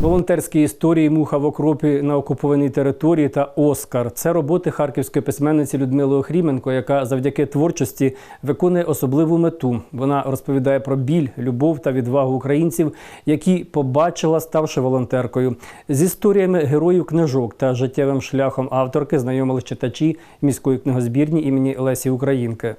Волонтерські історії Муха в окропі на окупованій території та Оскар це роботи харківської письменниці Людмили Охріменко, яка завдяки творчості виконує особливу мету. Вона розповідає про біль, любов та відвагу українців, які побачила, ставши волонтеркою. З історіями героїв книжок та життєвим шляхом авторки знайомились читачі міської книгозбірні імені Лесі Українки.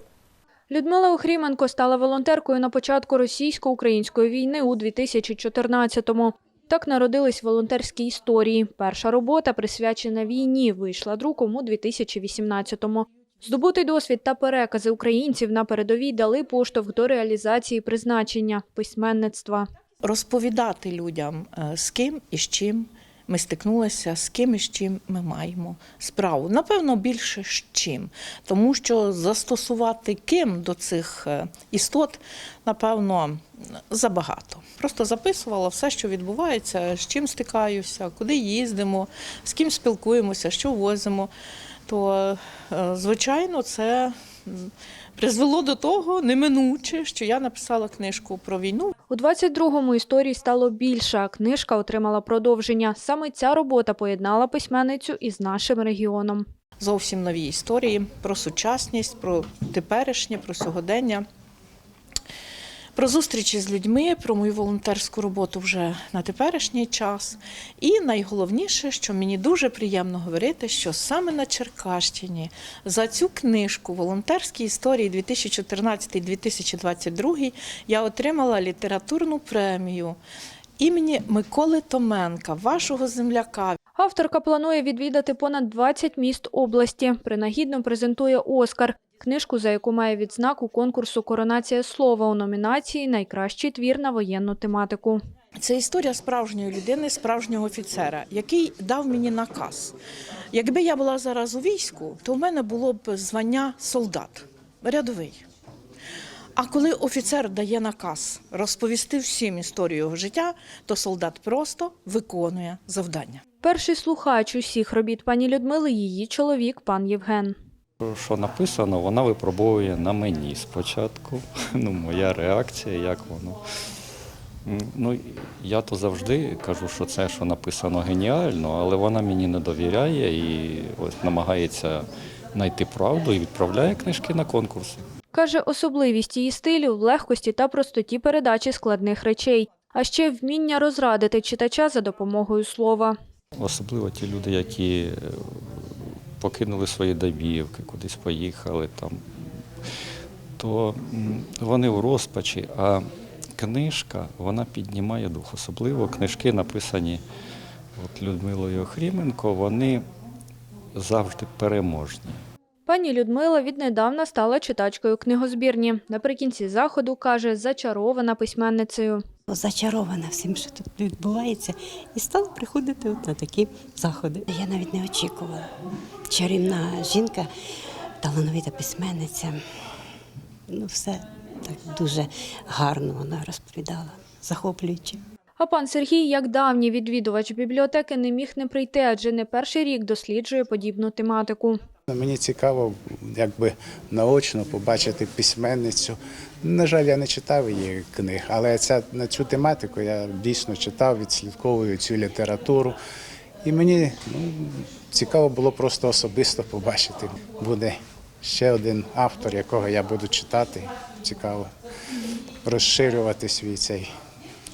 Людмила Охріменко стала волонтеркою на початку російсько-української війни у 2014-му. Так народились волонтерські історії. Перша робота, присвячена війні, вийшла друком у 2018-му. Здобутий досвід та перекази українців на передовій дали поштовх до реалізації призначення письменництва. розповідати людям, е, з ким і з чим ми стикнулися, з ким і з чим ми маємо справу. Напевно, більше з чим, тому що застосувати ким до цих е, істот, напевно, забагато. Просто записувала все, що відбувається, з чим стикаюся, куди їздимо, з ким спілкуємося, що возимо. То, е, звичайно, це призвело до того неминуче, що я написала книжку про війну. У 22-му історій стало більше, книжка отримала продовження. Саме ця робота поєднала письменницю із нашим регіоном. зовсім нові історії про сучасність, про теперішнє, про сьогодення. Про зустрічі з людьми, про мою волонтерську роботу вже на теперішній час. І найголовніше, що мені дуже приємно говорити, що саме на Черкащині за цю книжку волонтерські історії 2014-2022 я отримала літературну премію імені Миколи Томенка, вашого земляка. Авторка планує відвідати понад 20 міст області. Принагідно презентує Оскар, книжку, за яку має відзнаку конкурсу Коронація слова у номінації Найкращий твір на воєнну тематику. Це історія справжньої людини, справжнього офіцера, який дав мені наказ. Якби я була зараз у війську, то в мене було б звання солдат, рядовий. А коли офіцер дає наказ розповісти всім історію його життя, то солдат просто виконує завдання. Перший слухач усіх робіт пані Людмили – її чоловік пан Євген. Що написано, вона випробовує на мені спочатку. Ну, моя реакція, як воно. Ну, я то завжди кажу, що це, що написано геніально, але вона мені не довіряє і ось намагається знайти правду і відправляє книжки на конкурси. Каже, особливість її стилю в легкості та простоті передачі складних речей, а ще вміння розрадити читача за допомогою слова. Особливо ті люди, які е, покинули свої домівки, кудись поїхали там, то вони в розпачі, а книжка вона піднімає дух. Особливо книжки, написані от Людмилою Охріменко, вони завжди переможні. Пані Людмила віднедавна стала читачкою книгозбірні. Наприкінці заходу, каже, зачарована письменницею. Зачарована всім, що тут відбувається, і стала приходити от на такі заходи. Я навіть не очікувала. Чарівна жінка, талановита письменниця. Ну, все так дуже гарно вона розповідала, захоплююче. А пан Сергій, як давній відвідувач бібліотеки, не міг не прийти, адже не перший рік досліджує подібну тематику. Мені цікаво, якби наочно побачити письменницю. На жаль, я не читав її книг, але ця, на цю тематику я дійсно читав, відслідковую цю літературу. І мені ну, цікаво було просто особисто побачити. Буде ще один автор, якого я буду читати. Цікаво розширювати свій цей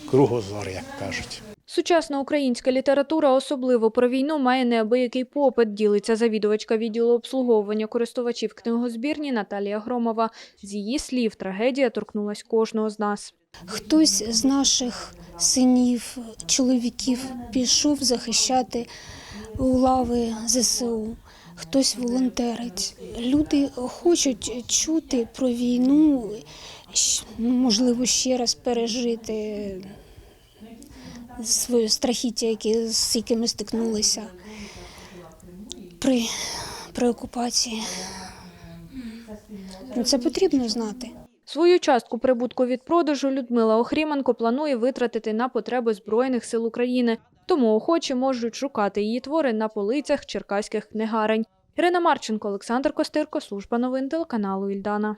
кругозор, як кажуть. Сучасна українська література, особливо про війну, має неабиякий попит, ділиться завідувачка відділу обслуговування користувачів книгозбірні Наталія Громова. З її слів, трагедія торкнулась кожного з нас. Хтось з наших синів, чоловіків пішов захищати лави ЗСУ, хтось волонтерить. Люди хочуть чути про війну, ну, можливо, ще раз пережити своє страхіття, які, з якими стикнулися при, при окупації. Ну, Це потрібно знати. Свою частку прибутку від продажу Людмила Охріменко планує витратити на потреби Збройних сил України, тому охочі можуть шукати її твори на полицях черкаських книгарень. Ірина Марченко, Олександр Костирко, служба новин телеканалу Ільдана.